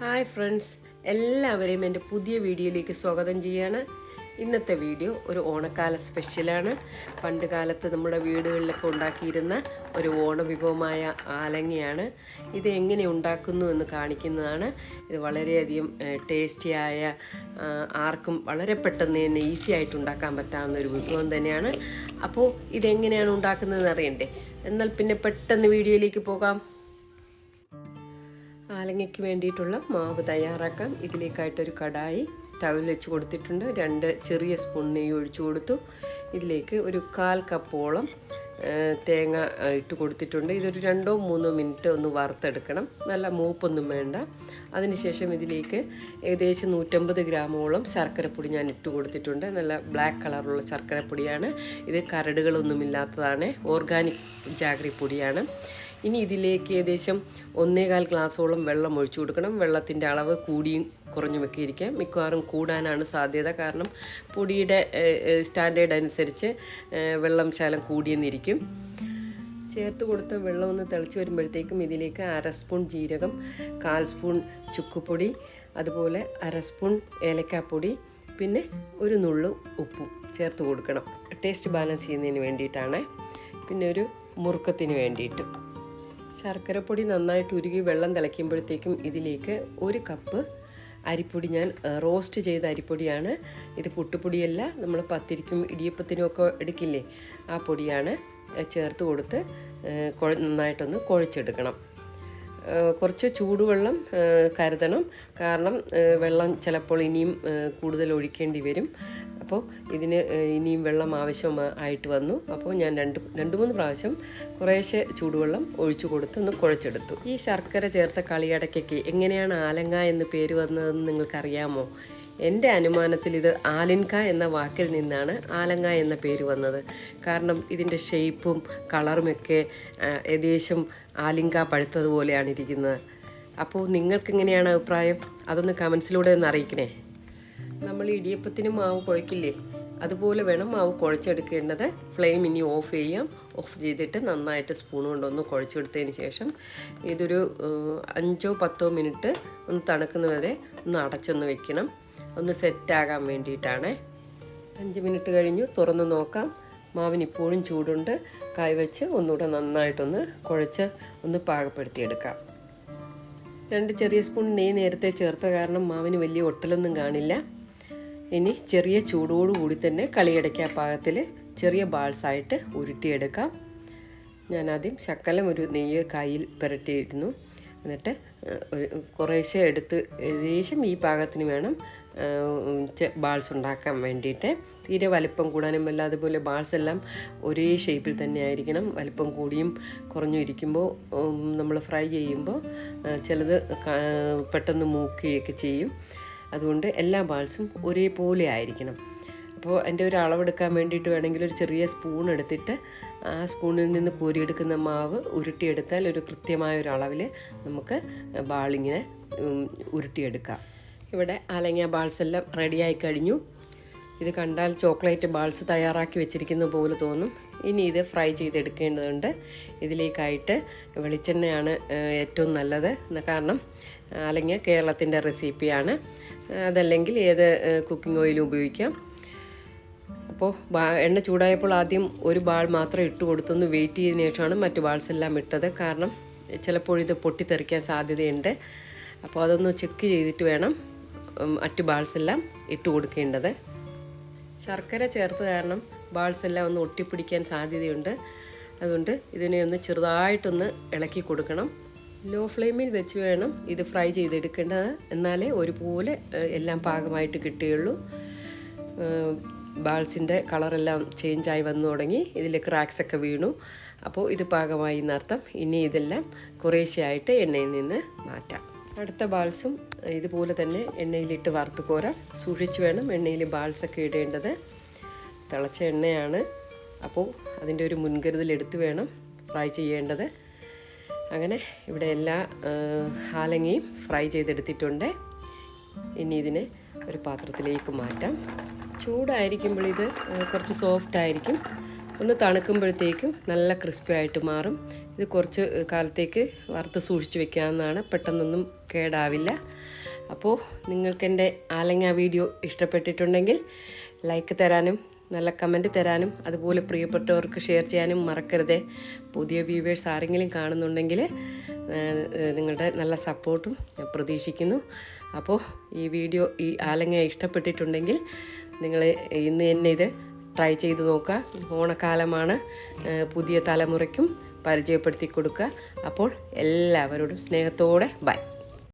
Hi friends എല്ലാവരെയും എന്റെ പുതിയ വീഡിയോയിലേക്ക് സ്വാഗതം ചെയ്യാണ്. ഇന്നത്തെ വീഡിയോ ഒരു ഓണക്കാല സ്പെഷ്യലാണ്. പണ്ട് കാലത്ത് നമ്മുടെ വീടുകളിലൊക്കെ ഉണ്ടാക്കിയിരുന്ന ഒരു ഓണവിഭവമായ ആലങ്ങയാണ്. ഇത് എങ്ങനെ ഉണ്ടാക്കുന്നു എന്ന് കാണിക്കുന്നതാണ്. ഇത് വളരെയധികം ടേസ്റ്റിയായ ആർക്കും വളരെ പെട്ടെന്ന് തന്നെ ഈസി ആയിട്ട് ഉണ്ടാക്കാൻ പറ്റാവുന്ന ഒരു വിഭവം തന്നെയാണ്. അപ്പോൾ ഇതെങ്ങനെയാണ് ഉണ്ടാക്കുന്നതെന്ന് അറിയണ്ടേ? എന്നാൽ പിന്നെ പെട്ടെന്ന് വീഡിയോയിലേക്ക് പോകാം. ആലങ്ങയ്ക്ക് വേണ്ടിയിട്ടുള്ള മാവ് തയ്യാറാക്കാം. ഇതിലേക്കായിട്ടൊരു കടായി സ്റ്റൗവിൽ വെച്ച് കൊടുത്തിട്ടുണ്ട്. രണ്ട് ചെറിയ സ്പൂൺ നെയ്യ് ഒഴിച്ചു കൊടുത്തു. ഇതിലേക്ക് ഒരു കാൽ കപ്പോളം തേങ്ങ ഇട്ട് കൊടുത്തിട്ടുണ്ട്. ഇതൊരു രണ്ടോ മൂന്നോ മിനിറ്റ് ഒന്ന് വറുത്തെടുക്കണം. നല്ല മൂപ്പൊന്നും വേണ്ട. അതിനുശേഷം ഇതിലേക്ക് ഏകദേശം നൂറ്റമ്പത് ഗ്രാമോളം ശർക്കരപ്പൊടി ഞാൻ ഇട്ട് കൊടുത്തിട്ടുണ്ട്. നല്ല ബ്ലാക്ക് കളറുള്ള ശർക്കരപ്പൊടിയാണ്. ഇത് കരടുകളൊന്നുമില്ലാത്തതാണ്. ഓർഗാനിക് ജാഗ്രി പൊടിയാണ് ഇനി ഇതിലേക്ക് ഏകദേശം ഒന്നേകാൽ ഗ്ലാസ്സോളം വെള്ളം ഒഴിച്ചു കൊടുക്കണം. വെള്ളത്തിന്റെ അളവ് കൂടിയും കുറഞ്ഞു ഇരിക്കാം. മിക്കവാറും കൂടാനാണ് സാധ്യത. കാരണം പൊടിയുടെ സ്റ്റാൻഡേർഡ് അനുസരിച്ച് വെള്ളം ശാലം കൂടിയെന്നിരിക്കും. ചേർത്ത് കൊടുത്ത വെള്ളം ഒന്ന് തിളച്ച് വരുമ്പോഴത്തേക്കും ഇതിലേക്ക് അര സ്പൂൺ ജീരകം കാൽ സ്പൂൺ ചുക്കുപൊടി അതുപോലെ അര സ്പൂൺ ഏലക്കാപ്പൊടി പിന്നെ ഒരു നുള്ളു ഉപ്പും ചേർത്ത് കൊടുക്കണം. ടേസ്റ്റ് ബാലൻസ് ചെയ്യുന്നതിന് വേണ്ടിയിട്ടാണ്. പിന്നെ ഒരു മുറുക്കത്തിന് വേണ്ടിയിട്ട്. ശർക്കരപ്പൊടി നന്നായിട്ട് ഉരുകി വെള്ളം തിളയ്ക്കുമ്പോഴത്തേക്കും ഇതിലേക്ക് ഒരു കപ്പ് അരിപ്പൊടി ഞാൻ റോസ്റ്റ് ചെയ്ത അരിപ്പൊടിയാണ്. ഇത് പുട്ടുപൊടിയല്ല നമ്മൾ പത്തിരിക്കും ഇടിയപ്പത്തിനും ഒക്കെ എടുക്കില്ലേ ആ പൊടിയാണ് ചേർത്ത് കൊടുത്ത് നന്നായിട്ടൊന്ന് കുഴച്ചെടുക്കണം. കുറച്ച് ചൂടുവെള്ളം കരുതണം. കാരണം വെള്ളം ചിലപ്പോൾ ഇനിയും കൂടുതൽ ഒഴിക്കേണ്ടി വരും. അപ്പോൾ ഇതിന് ഇനിയും വെള്ളം ആവശ്യമായിട്ട് വന്നു. അപ്പോൾ ഞാൻ രണ്ട് രണ്ട് മൂന്ന് പ്രാവശ്യം കുറേശ്ശെ ചൂടുവെള്ളം ഒഴിച്ചു കൊടുത്ത് ഒന്ന് കുഴച്ചെടുത്തു. ഈ ശർക്കര ചേർത്ത കളിയടയ്ക്കൊക്കെ എങ്ങനെയാണ് ആലങ്ക എന്ന് പേര് വന്നതെന്ന് നിങ്ങൾക്കറിയാമോ? എന്റെ അനുമാനത്തിൽ ഇത് ആലിൻക എന്ന വാക്കിൽ നിന്നാണ് ആലങ്ക എന്ന പേര് വന്നത്. കാരണം ഇതിന്റെ ഷേപ്പും കളറുമൊക്കെ ഏകദേശം ആലിങ്ക പഴുത്തതുപോലെയാണ് ഇരിക്കുന്നത്. അപ്പോൾ നിങ്ങൾക്ക് എങ്ങനെയാണ് അഭിപ്രായം? അതൊന്ന് കമൻസിലൂടെ ഒന്ന് അറിയിക്കണേ. നമ്മൾ ഇടിയപ്പത്തിന് മാവ് കുഴക്കില്ലേ? അതുപോലെ വേണം മാവ് കുഴച്ചെടുക്കേണ്ടത്. ഫ്ലെയിം ഇനി ഓഫ് ചെയ്യാം. ഓഫ് ചെയ്തിട്ട് നന്നായിട്ട് സ്പൂൺ കൊണ്ടൊന്ന് കുഴച്ചെടുത്തതിന് ശേഷം ഇതൊരു അഞ്ചോ പത്തോ മിനിറ്റ് ഒന്ന് തണുക്കുന്നവരെ ഒന്ന് അടച്ചൊന്ന് വെക്കണം. ഒന്ന് സെറ്റാകാൻ വേണ്ടിയിട്ടാണ്. അഞ്ച് മിനിറ്റ് കഴിഞ്ഞു. തുറന്ന് നോക്കാം. മാവിന് ഇപ്പോഴും ചൂടുണ്ട്. കൈവച്ച് ഒന്നുകൂടെ നന്നായിട്ടൊന്ന് കുഴച്ച് ഒന്ന് പാകപ്പെടുത്തിയെടുക്കാം. രണ്ട് ചെറിയ സ്പൂൺ നെയ്യ് നേരത്തെ ചേർത്ത കാരണം മാവിന് വലിയ ഒട്ടലൊന്നും കാണില്ല. ഇനി ചെറിയ ചൂടോടുകൂടി തന്നെ കളിയടയ്ക്ക പാകത്തിൽ ചെറിയ ബാൾസായിട്ട് ഉരുട്ടിയെടുക്കാം. ആദ്യം ശക്കലം ഒരു നെയ്യ് കയ്യിൽ പുരട്ടിയിരുന്നു. എന്നിട്ട് ഒരു കുറേശ്ശെ എടുത്ത് ഏകദേശം ഈ പാകത്തിന് വേണം ബാൾസ് ഉണ്ടാക്കാൻ വേണ്ടിയിട്ട്. തീരെ വലിപ്പം കൂടാനും അല്ല അതുപോലെ ബാൾസ് എല്ലാം ഒരേ ഷേപ്പിൽ തന്നെ ആയിരിക്കണം. വലിപ്പം കൂടിയും കുറഞ്ഞും ഇരിക്കുമ്പോൾ നമ്മൾ ഫ്രൈ ചെയ്യുമ്പോൾ ചിലത് പെട്ടെന്ന് മൂക്കുകയൊക്കെ ചെയ്യും. അതുകൊണ്ട് എല്ലാ ബാൾസും ഒരേപോലെ ആയിരിക്കണം. അപ്പോൾ എന്റെ ഒരു അളവെടുക്കാൻ വേണ്ടിയിട്ട് വേണമെങ്കിൽ ഒരു ചെറിയ സ്പൂൺ എടുത്തിട്ട് ആ സ്പൂണിൽ നിന്ന് കോരിയെടുക്കുന്ന മാവ് ഉരുട്ടിയെടുത്താൽ ഒരു കൃത്യമായ ഒരു അളവിൽ നമുക്ക് ബാളിങ്ങനെ ഉരുട്ടിയെടുക്കാം. ഇവിടെ അലങ്ങിയ ബാൾസ് എല്ലാം റെഡിയായി കഴിഞ്ഞു. ഇത് കണ്ടാൽ ചോക്ലേറ്റ് ബാൾസ് തയ്യാറാക്കി വെച്ചിരിക്കുന്ന പോലെ തോന്നും. ഇനി ഇത് ഫ്രൈ ചെയ്തെടുക്കേണ്ടതുണ്ട്. ഇതിലേക്കായിട്ട് വെളിച്ചെണ്ണയാണ് ഏറ്റവും നല്ലത്. കാരണം അല്ലെങ്കിൽ കേരളത്തിന്റെ റെസിപ്പിയാണ്. അതല്ലെങ്കിൽ ഏത് കുക്കിംഗ് ഓയിലും ഉപയോഗിക്കാം. അപ്പോൾ എണ്ണ ചൂടായപ്പോൾ ആദ്യം ഒരു ബാൾ മാത്രം ഇട്ട് കൊടുത്തൊന്ന് വെയിറ്റ് ചെയ്തതിനു ശേഷമാണ് മറ്റു ബാൾസ് എല്ലാം ഇട്ടത്. കാരണം ചിലപ്പോൾ ഇത് പൊട്ടിത്തെറിക്കാൻ സാധ്യതയുണ്ട്. അപ്പോൾ അതൊന്ന് ചെക്ക് ചെയ്തിട്ട് വേണം മറ്റു ബാൾസ് എല്ലാം ഇട്ട് കൊടുക്കേണ്ടത്. ശർക്കര ചേർത്ത് കാരണം ബാൾസ് എല്ലാം ഒന്ന് ഒട്ടിപ്പിടിക്കാൻ സാധ്യതയുണ്ട്. അതുകൊണ്ട് ഇതിനെ ഒന്ന് ചെറുതായിട്ടൊന്ന് ഇളക്കി കൊടുക്കണം. ലോ ഫ്ലെയിമിൽ വെച്ച് വേണം ഇത് ഫ്രൈ ചെയ്തെടുക്കേണ്ടത്. എന്നാലേ ഒരുപോലെ എല്ലാം പാകമായിട്ട് കിട്ടുകയുള്ളൂ. ബാൾസിന്റെ കളറെല്ലാം ചേഞ്ചായി വന്നു തുടങ്ങി ഇതിൽ ക്രാക്സ് ഒക്കെ വീണു. അപ്പോൾ ഇത് പാകമായി എന്നർത്ഥം. ഇനി ഇതെല്ലാം കുറേശ്ശെയായിട്ട് എണ്ണയിൽ നിന്ന് മാറ്റാം. അടുത്ത ബാൾസും ഇതുപോലെ തന്നെ എണ്ണയിലിട്ട് വറുത്ത് കോരാം. സൂക്ഷിച്ച് വേണം എണ്ണയിൽ ബാൾസൊക്കെ ഇടേണ്ടത്. തിളച്ച എണ്ണയാണ്. അപ്പോൾ അതിന്റെ ഒരു മുൻകരുതൽ എടുത്ത് വേണം ഫ്രൈ ചെയ്യേണ്ടത്. അങ്ങനെ ഇവിടെ എല്ലാ ഹാലങ്ങയും ഫ്രൈ ചെയ്തെടുത്തിട്ടുണ്ട്. ഇനി ഇതിനെ ഒരു പാത്രത്തിലേക്ക് മാറ്റാം. ചൂടായിരിക്കുമ്പോൾ ഇത് കുറച്ച് സോഫ്റ്റ് ആയിരിക്കും. ഒന്ന് തണുക്കുമ്പോഴത്തേക്കും നല്ല ക്രിസ്പി ആയിട്ട് മാറും. ഇത് കുറച്ച് കാലത്തേക്ക് വറുത്ത് സൂക്ഷിച്ച് വെക്കാവുന്നതാണ്. പെട്ടെന്നൊന്നും കേടാവില്ല. അപ്പോൾ നിങ്ങൾക്കെന്റെ ആലങ്ങ വീഡിയോ ഇഷ്ടപ്പെട്ടിട്ടുണ്ടെങ്കിൽ ലൈക്ക് തരാനും നല്ല കമന്റ് തരാനും അതുപോലെ പ്രിയപ്പെട്ടവർക്ക് ഷെയർ ചെയ്യാനും മറക്കരുതേ. പുതിയ വ്യൂവേഴ്സ് ആരെങ്കിലും കാണുന്നുണ്ടെങ്കിൽ നിങ്ങളുടെ നല്ല സപ്പോർട്ടും ഞാൻ പ്രതീക്ഷിക്കുന്നു. അപ്പോൾ ഈ വീഡിയോ ഈ ആലങ്ങ ഇഷ്ടപ്പെട്ടിട്ടുണ്ടെങ്കിൽ നിങ്ങൾ ഇന്ന് തന്നെ ഇത് ട്രൈ ചെയ്ത് നോക്കുക. ഓണക്കാലമാണ് പുതിയ തലമുറയ്ക്കും പരിചയപ്പെടുത്തി കൊടുക്കുക. അപ്പോൾ എല്ലാവരോടും സ്നേഹത്തോടെ ബൈ